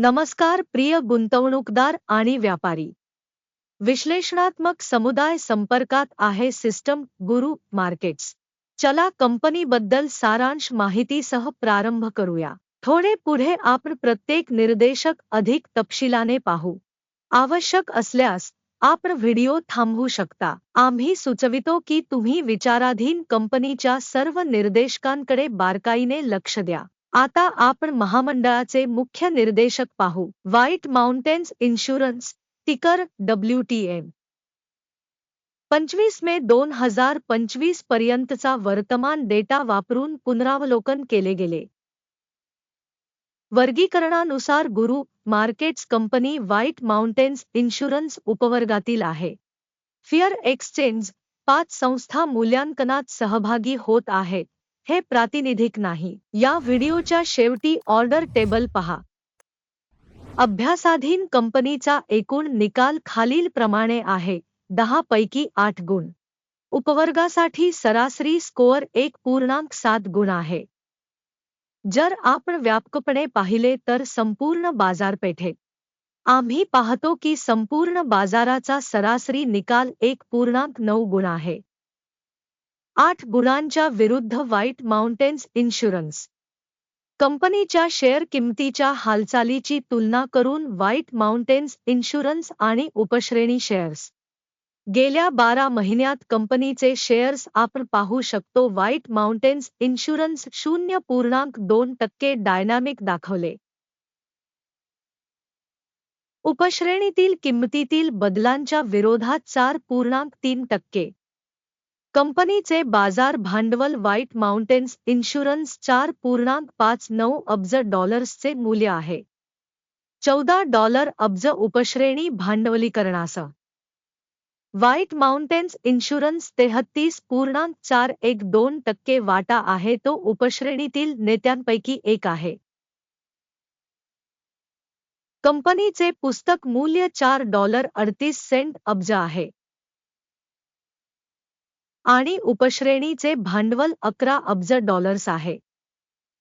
नमस्कार प्रिय गुंतवणूकदार आणि व्यापारी. विश्लेषणात्मक समुदाय संपर्कात आहे सिस्टम गुरु मार्केट्स. चला कंपनीबद्दल सारांश माहितीसह प्रारंभ करूया. थोडे पुढे आपण प्रत्येक निर्देशक अधिक तपशिलाने पाहू. आवश्यक असल्यास आपण व्हिडिओ थांबवू शकता. आम्ही सुचवितो की तुम्ही विचाराधीन कंपनीच्या सर्व निर्देशकांकडे बारकाईने लक्ष द्या. आता आपण महामंडळाचे मुख्य निर्देशक पाहू. White Mountains Insurance ticker W T M पंचवीस मे दोन हजार पंचवीस पर्यंतचा वर्तमान डेटा वापरून पुनरावलोकन केले गेले. वर्गीकरणानुसार Guru markets company White Mountains Insurance उपवर्गातील आहे. फिअर एक्सचेंज पाच संस्था मूल्यांकनात सहभागी होत आहेत. हे प्रातिनिधिक नाही. या व्हिडिओच्या शेवटी ऑर्डर टेबल पहा. अभ्यासाधीन कंपनीचा एकूण निकाल खालील प्रमाणे आहे. दहा पैकी आठ गुण. उपवर्गासाठी सरासरी स्कोअर एक पूर्णांक सात गुण आहे. जर आपण व्यापकपणे पाहिले तर संपूर्ण बाजारपेठेत आम्ही पाहतो की संपूर्ण बाजाराचा सरासरी निकाल एक पूर्णांक नऊ गुण आहे. आठ गुणांच्या विरुद्ध व्हाईट माउंटेन्स इन्शुरन्स कंपनीच्या शेअर किंमतीच्या हालचालीची तुलना करून व्हाईट माउंटेन्स इन्शुरन्स आणि उपश्रेणी शेअर्स. गेल्या बारा महिन्यात कंपनीचे शेअर्स आपण पाहू शकतो व्हाईट माउंटेन्स इन्शुरन्स शून्य पूर्णांक दोन टक्के डायनामिक दाखवले. उपश्रेणीतील किंमतीतील बदलांच्या विरोधात चार पूर्णांक तीन टक्के. कंपनीचे बाजार भांडवल व्हाईट माउंटेन्स इन्शुरन्स चार पूर्णांक पाच नऊ अब्ज डॉलर्सचे मूल्य आहे. चौदा डॉलर अब्ज उपश्रेणी भांडवलीकरणासह. व्हाईट माउंटेन्स इन्शुरन्स तेहत्तीस पूर्णांक चार एक दोन टक्के वाटा आहे तो उपश्रेणीतील नेत्यांपैकी एक आहे. कंपनीचे पुस्तक मूल्य चार डॉलर अडतीस सेंट अब्ज आहे. आणि उपश्रेणीचे भांडवल अकरा अब्ज डॉलर्स आहे.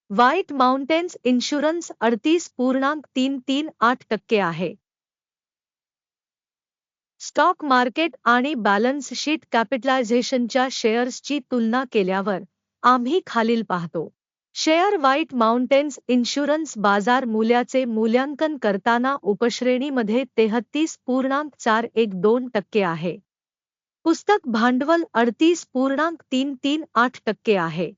व्हाईट माउंटेन्स इन्शुरन्स अडतीस पूर्णांक तीन तीन आठ टक्के आहे. स्टॉक मार्केट आणि बॅलन्स शीट कॅपिटलायझेशनच्या शेअर्सची तुलना केल्यावर आम्ही खालील पाहतो. शेअर व्हाईट माउंटेन्स इन्शुरन्स बाजार मूल्याचे मूल्यांकन करताना उपश्रेणीमध्ये तेहत्तीस पूर्णांक चार एक दोन टक्के आहे. पुस्तक भांडवल अडतीस पूर्णांक तीन तीन आठ टक्के आहे.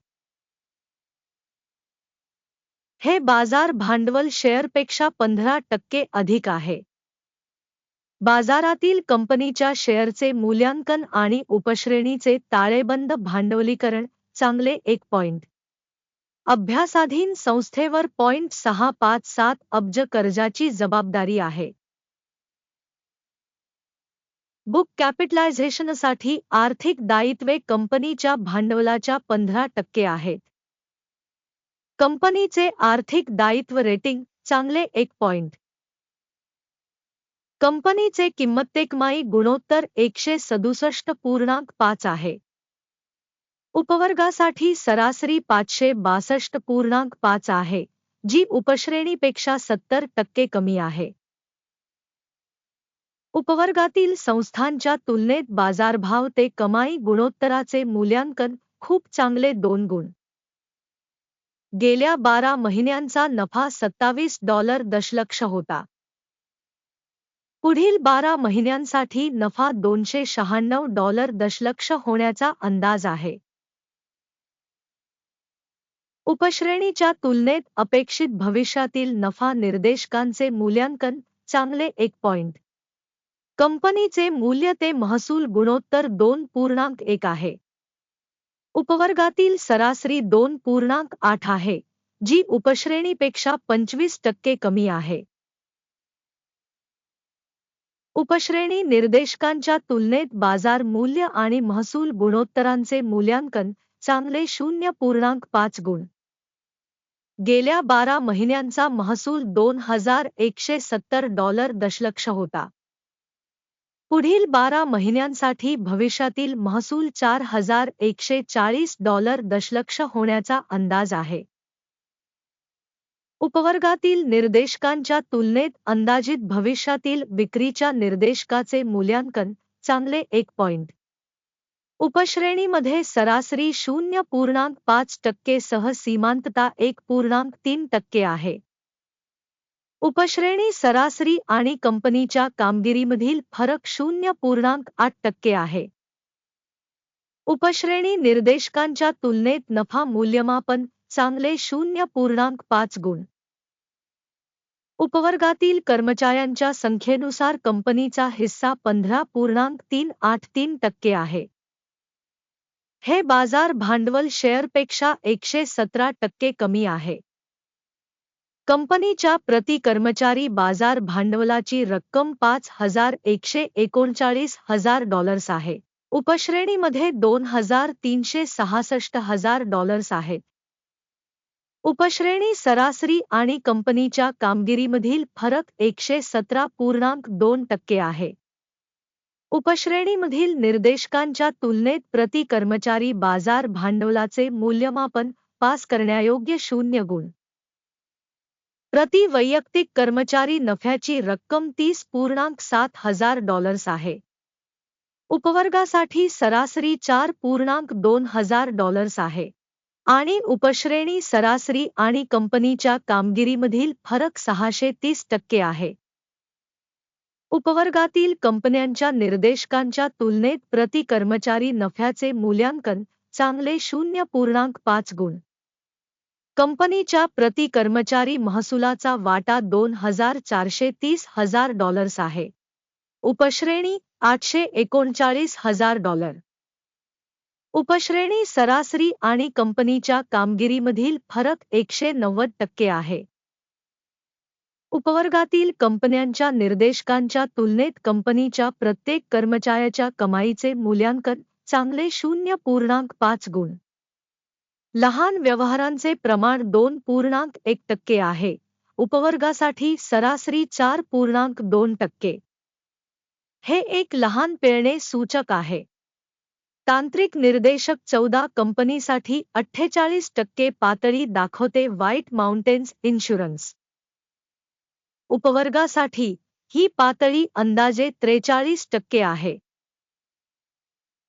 हे बाजार भांडवल शेअरपेक्षा पंधरा टक्के अधिक आहे. बाजारातील कंपनीच्या शेअरचे मूल्यांकन आणि उपश्रेणीचे ताळेबंद भांडवलीकरण चांगले एक पॉइंट. अभ्यासाधीन संस्थेवर पॉइंट सहा पाच सात अब्ज कर्जाची जबाबदारी आहे. बुक कॅपिटलायझेशनसाठी आर्थिक दायित्वे कंपनीच्या भांडवलाच्या पंधरा टक्के आहेत. कंपनीचे आर्थिक दायित्व रेटिंग चांगले एक पॉइंट. कंपनीचे किंमतेकमाई गुणोत्तर एकशे सदुसष्ट पूर्णांक पाच आहे. उपवर्गासाठी सरासरी पाचशे बासष्ट पूर्णांक पाच आहे जी उपश्रेणीपेक्षा सत्तर टक्के कमी आहे. उपवर्गातील संस्थांच्या तुलनेत बाजारभाव ते कमाई गुणोत्तराचे मूल्यांकन खूप चांगले दोन गुण. गेल्या बारा महिन्यांचा नफा सत्तावीस डॉलर दशलक्ष होता. पुढील बारा महिन्यांसाठी नफा दोनशे शहाण्णव डॉलर दशलक्ष होण्याचा अंदाज आहे. उपश्रेणीच्या तुलनेत अपेक्षित भविष्यातील नफा निर्देशकांचे मूल्यांकन चांगले एक पॉइंट. कंपनीचे मूल्य ते महसूल गुणोत्तर दोन पूर्णांक एक आहे. उपवर्गातील सरासरी दोन पूर्णांक आठ आहे जी उपश्रेणीपेक्षा पंचवीस टक्के कमी आहे. उपश्रेणी निर्देशकांच्या तुलनेत बाजार मूल्य आणि महसूल गुणोत्तरांचे मूल्यांकन चांगले शून्य पूर्णांक पाच गुण. गेल्या बारा महिन्यांचा महसूल दोन हजार एकशे सत्तर डॉलर दशलक्ष होता. पुढील बारा महिन्यांसाठी भविष्यातील महसूल चार हजार एकशे चाळीस डॉलर दशलक्ष होण्याचा अंदाज आहे. उपवर्गातील निर्देशकांच्या तुलनेत अंदाजित भविष्यातील विक्रीच्या निर्देशकाचे मूल्यांकन चांगले एक पॉइंट. उपश्रेणीमध्ये सरासरी शून्य पूर्णांक पाच टक्के सह सीमांतता एक पूर्णांक तीन टक्के आहे. उपश्रेणी सरासरी आणि कंपनीच्या कामगिरीमधील फरक शून्य पूर्णांक आठ टक्के आहे. उपश्रेणी निर्देशकांच्या तुलनेत नफा मूल्यमापन चांगले शून्य पूर्णांक पाच गुण. उपवर्गातील कर्मचाऱ्यांच्या संख्येनुसार कंपनीचा हिस्सा पंधरा पूर्णांक तीन आठ तीन टक्के आहे. हे बाजार भांडवल शेअरपेक्षा एकशे सतरा टक्के कमी आहे. कंपनीच्या प्रति कर्मचारी बाजार भांडवलाची रक्कम पाच हजार एकशे एकोणचाळीस हजार डॉलर्स आहे. उपश्रेणीमध्ये दोन हजार तीनशे सहासष्ट हजार डॉलर्स आहेत उपश्रेणी सरासरी आणि कंपनीच्या कामगिरीमधील फरक एकशे सतरा पूर्णांक दोन टक्के आहे. उपश्रेणीमधील निर्देशकांच्या तुलनेत प्रति कर्मचारी बाजार भांडवलाचे मूल्यमापन पास करण्यायोग्य शून्य गुण. प्रति वैयक्तिक कर्मचारी नफ्याची रक्कम तीस पूर्णांक सात हजार डॉलर्स आहे. उपवर्गासाठी सरासरी चार पूर्णांक दोन हजार डॉलर्स आहे. आणि उपश्रेणी सरासरी आणि कंपनीच्या कामगिरीमधील फरक सहाशे तीस टक्के आहे. उपवर्गातील कंपन्यांच्या निर्देशकांच्या तुलनेत प्रति कर्मचारी नफ्याचे मूल्यांकन चांगले शून्य पूर्णांक पाच गुण. कंपनीच्या प्रति कर्मचारी महसुलाचा वाटा दोन हजार चारशे तीस हजार डॉलर्स आहे. उपश्रेणी आठशे एकोणचाळीस हजार डॉलर. उपश्रेणी सरासरी आणि कंपनीच्या कामगिरीमधील फरक एकशे नव्वद टक्के आहे. उपवर्गातील कंपन्यांच्या निर्देशकांच्या तुलनेत कंपनीच्या प्रत्येक कर्मचाऱ्याच्या कमाईचे मूल्यांकन चांगले शून्य पूर्णांक पाच गुण. लहान व्यवहारांचे प्रमाण दोन पूर्णांक एक टक्के आहे. उपवर्गासाठी सरासरी चार पूर्णांक दोन टक्के. हे एक लहान पेरणे सूचक आहे. तांत्रिक निर्देशक चौदा कंपनीसाठी अठ्ठेचाळीस टक्के पातळी दाखवते व्हाईट माउंटेन्स इन्शुरन्स. उपवर्गासाठी ही पातळी अंदाजे त्रेचाळीस टक्के आहे.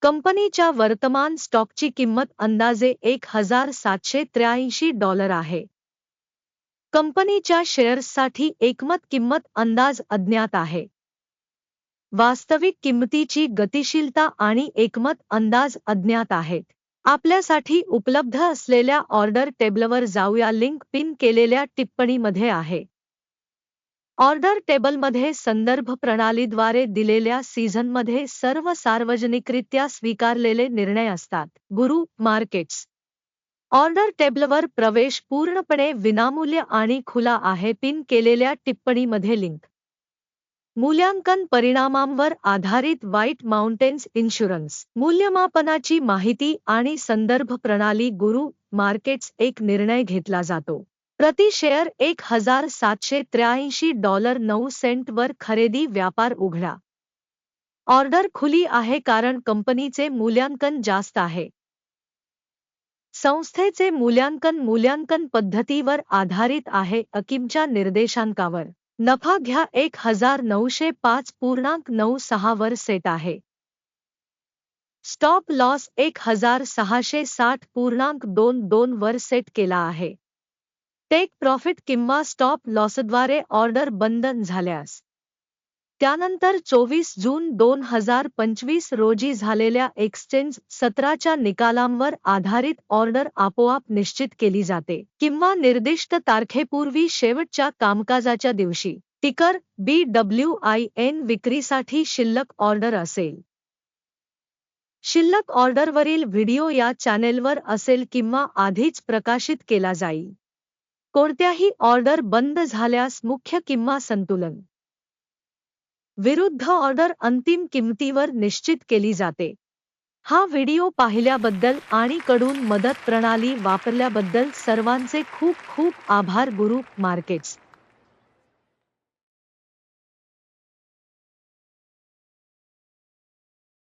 कंपनीच्या वर्तमान स्टॉकची किंमत अंदाजे एक हजार सातशे त्र्याऐंशी डॉलर आहे. कंपनीच्या शेअर्ससाठी एकमत किंमत अंदाज अज्ञात आहे. वास्तविक किंमतीची गतिशीलता आणि एकमत अंदाज अज्ञात आहेत. आपल्यासाठी उपलब्ध असलेल्या ऑर्डर टेबलवर जाऊया. लिंक पिन केलेल्या टिप्पणीमध्ये आहे. ऑर्डर टेबलमध्ये संदर्भ प्रणालीद्वारे दिलेल्या सीझनमध्ये सर्व सार्वजनिकरित्या स्वीकारलेले निर्णय असतात. गुरु मार्केट्स. ऑर्डर टेबलवर प्रवेश पूर्णपणे विनामूल्य आणि खुला आहे पिन केलेल्या टिप्पणीमध्ये लिंक. मूल्यांकन परिणामांवर आधारित व्हाईट माउंटेन्स इन्शुरन्स. मूल्यमापनाची माहिती आणि संदर्भ प्रणाली गुरु मार्केट्स एक निर्णय घेतला जातो. प्रति शेअर एक हज़ार सातशे त्र्याऐंशी डॉलर नऊ सेंटवर खरेदी व्यापार उघडा. ऑर्डर खुली आहे कारण कंपनीचे मूल्यांकन जास्त आहे. संस्थेचे मूल्यांकन मूल्यांकन पद्धतीवर आधारित आहे अकिमच्या निर्देशांकावर. नफा घ्या एक हज़ार नऊशे पाच पूर्णांक नऊ सहा वर सेट आहे. स्टॉप लॉस एक हज़ार सहाशे साठ पूर्णांक दोन दोन वर सेट केला आहे. टेक प्रॉफिट किंवा स्टॉप लॉसद्वारे ऑर्डर बंधन झाल्यास. त्यानंतर चोवीस जून दोन हजार पंचवीस रोजी झालेल्या एक्सचेंज सत्राच्या निकालांवर आधारित ऑर्डर आपोआप निश्चित केली जाते किंवा निर्दिष्ट तारखेपूर्वी शेवटच्या कामकाजाच्या दिवशी. टिकर बी डब्ल्यू आय एन विक्रीसाठी शिल्लक ऑर्डर असेल. शिल्लक ऑर्डरवरील व्हिडिओ या चॅनेलवर असेल किंवा आधीच प्रकाशित केला जाईल. कोणत्याही ऑर्डर बंद झाल्यास मुख्य किंवा संतुलन. विरुद्ध ऑर्डर अंतिम किंमतीवर निश्चित केली जाते. हा व्हिडिओ पाहिल्याबद्दल आणि कडून मदत प्रणाली वापरल्याबद्दल सर्वांचे खूप खूप आभार गुरु मार्केट्स.